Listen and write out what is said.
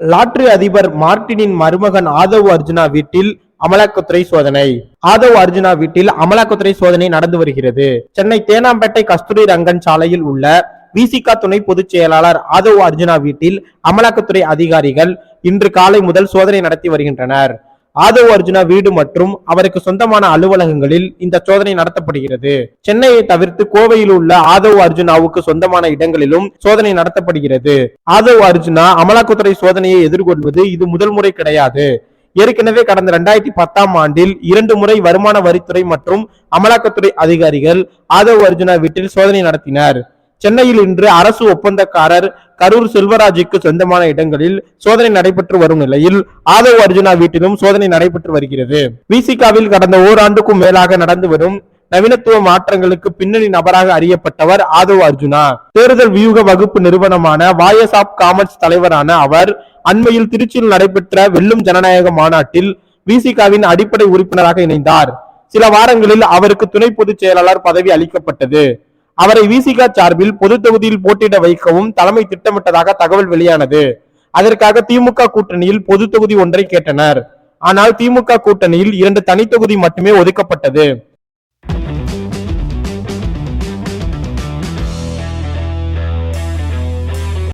Lottery அதிபர் மார்டினின் மருமகன் ஆதவ் அர்ஜுனா வீட்டில் அமலாக்கத்துறை சோதனை. ஆதவ் அர்ஜுனா வீட்டில் அமலாக்கத்துறை சோதனை நடந்து வருகிறது. சென்னை தேனாம்பேட்டை கஸ்தூரி ரங்கன் சாலையில் உள்ள விசிகா துணை பொதுச் செயலாளர் ஆதவ் அர்ஜுனா வீட்டில் அமலாக்கத்துறை அதிகாரிகள் இன்று காலை முதல் சோதனை நடத்தி வருகின்றனர். ஆதவ் அர்ஜுனா வீடு மற்றும் அவருக்கு சொந்தமான அலுவலகங்களில் இந்த சோதனை நடத்தப்படுகிறது. சென்னையை தவிர்த்து கோவையில் உள்ள ஆதவ் அர்ஜுனாவுக்கு சொந்தமான இடங்களிலும் சோதனை நடத்தப்படுகிறது. ஆதவ் அர்ஜுனா அமலாக்கத்துறை சோதனையை எதிர்கொள்வது இது முதல் முறை கிடையாது. ஏற்கனவே கடந்த இரண்டாயிரத்தி பத்தாம் ஆண்டில் இரண்டு முறை வருமான வரித்துறை மற்றும் அமலாக்கத்துறை அதிகாரிகள் ஆதவ் அர்ஜுனா வீட்டில் சோதனை நடத்தினர். சென்னையில் இன்று அரசு ஒப்பந்தக்காரர் கரூர் செல்வராஜுக்கு சொந்தமான இடங்களில் சோதனை நடைபெற்று வரும் நிலையில் ஆதவ் அர்ஜுனா வீட்டிலும் சோதனை நடைபெற்று வருகிறது. விசிகாவில் கடந்த ஓராண்டுக்கும் மேலாக நடந்து வரும் நவீனத்துவ மாற்றங்களுக்கு பின்னணி நபராக அறியப்பட்டவர் ஆதவ் அர்ஜுனா. தேர்தல் வியூக வகுப்பு நிறுவனமான வாயஸ் ஆப் காமர்ஸ் தலைவரான அவர் அண்மையில் திருச்சியில் நடைபெற்ற வெல்லும் ஜனநாயக மாநாட்டில் விசிகாவின் அடிப்படை உறுப்பினராக இணைந்தார். சில வாரங்களில் அவருக்கு துணை பொதுச் செயலாளர் பதவி அளிக்கப்பட்டது. அவரை விசிகா சார்பில் பொது தொகுதியில் போட்டியிட வைக்கவும் தலைமை திட்டமிட்டதாக தகவல் வெளியானது. அதற்காக திமுக கூட்டணியில் பொது தொகுதி ஒன்றை கேட்டனர். ஆனால் திமுக கூட்டணியில் இரண்டு தனி தொகுதி மட்டுமே ஒதுக்கப்பட்டது.